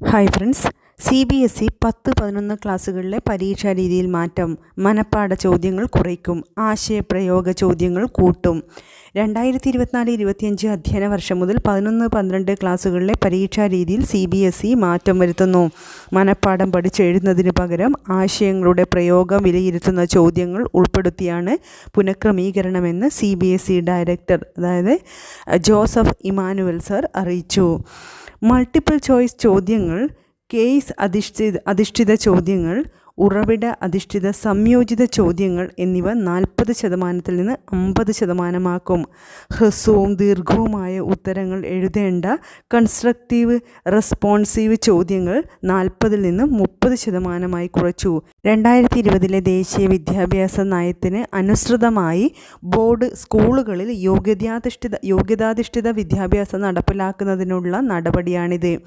Hi friends C B S E പത്ത് പതിനൊന്ന് ക്ലാസ്സുകളിലെ പരീക്ഷാ രീതിയിൽ മാറ്റം. മനപ്പാഠ ചോദ്യങ്ങൾ കുറയ്ക്കും. ആശയപ്രയോഗ ചോദ്യങ്ങൾ കൂട്ടും. രണ്ടായിരത്തി ഇരുപത്തിനാല് ഇരുപത്തിയഞ്ച് അധ്യയന വർഷം മുതൽ പതിനൊന്ന് പന്ത്രണ്ട് ക്ലാസ്സുകളിലെ പരീക്ഷാ രീതിയിൽ സി ബി എസ് ഇ മാറ്റം വരുത്തുന്നു. മനപ്പാഠം പഠിച്ചെഴുതുന്നതിന് പകരം ആശയങ്ങളുടെ പ്രയോഗം വിലയിരുത്തുന്ന ചോദ്യങ്ങൾ ഉൾപ്പെടുത്തിയാണ് പുനഃക്രമീകരണമെന്ന് C B S E director അതായത് ജോസഫ് ഇമാനുവൽ സർ അറിയിച്ചു. മൾട്ടിപ്പിൾ ചോയ്സ് ചോദ്യങ്ങൾ കേസ് അധിഷ്ഠിത അധിഷ്ഠിത ചോദ്യങ്ങൾ ഉറവിട അധിഷ്ഠിത സംയോജിത ചോദ്യങ്ങൾ എന്നിവ നാൽപ്പത് ശതമാനത്തിൽ നിന്ന് അമ്പത് ശതമാനമാക്കും. ഹ്രസ്വവും ദീർഘവുമായ ഉത്തരങ്ങൾ എഴുതേണ്ട കൺസ്ട്രക്റ്റീവ് റെസ്പോൺസീവ് ചോദ്യങ്ങൾ നാൽപ്പതിൽ നിന്ന് മുപ്പത് ശതമാനമായി കുറച്ചു. രണ്ടായിരത്തി ഇരുപതിലെ ദേശീയ വിദ്യാഭ്യാസ നയത്തിന് അനുസൃതമായി ബോർഡ് സ്കൂളുകളിൽ യോഗ്യതാധിഷ്ഠിത യോഗ്യതാധിഷ്ഠിത വിദ്യാഭ്യാസം നടപ്പിലാക്കുന്നതിനുള്ള നടപടിയാണിത്.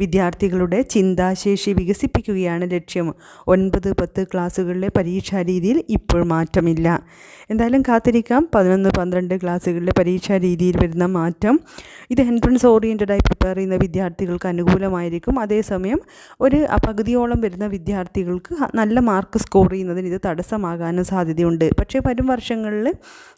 വിദ്യാർത്ഥികളുടെ ചിന്താശേഷി വികസിപ്പിക്കുകയാണ് ലക്ഷ്യം. ഒൻപത് പത്ത് ക്ലാസ്സുകളിലെ പരീക്ഷാ രീതിയിൽ ഇപ്പോൾ മാറ്റമില്ല. എന്തായാലും കാത്തിരിക്കാം. പതിനൊന്ന് പന്ത്രണ്ട് ക്ലാസ്സുകളിലെ പരീക്ഷാ രീതിയിൽ വരുന്ന മാറ്റം. ഇത് എൻട്രൻസ് ഓറിയന്റഡായി പ്രിപ്പയർ ചെയ്യുന്ന വിദ്യാർത്ഥികൾക്ക് അനുകൂലമായിരിക്കും. അതേസമയം ഒരു പകുതിയോളം വരുന്ന വിദ്യാർത്ഥികൾക്ക് നല്ല മാർക്ക് സ്കോർ ചെയ്യുന്നതിന് ഇത് തടസ്സമാകാനും സാധ്യതയുണ്ട്. പക്ഷേ വരും വർഷങ്ങളിൽ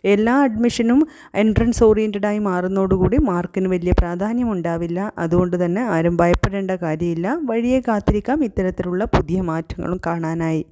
എല്ലാ അഡ്മിഷനും എൻട്രൻസ് ഓറിയന്റഡായി മാറുന്നതോടുകൂടി മാർക്കിന് വലിയ പ്രാധാന്യം ഉണ്ടാവില്ല. അതുകൊണ്ട് തന്നെ ആരും ഭയപ്പെടേണ്ട കാര്യമില്ല. വഴിയെ കാത്തിരിക്കാം. ഇത്തരത്തിലുള്ള പുതിയ മാറ്റങ്ങളും കാണാനായി.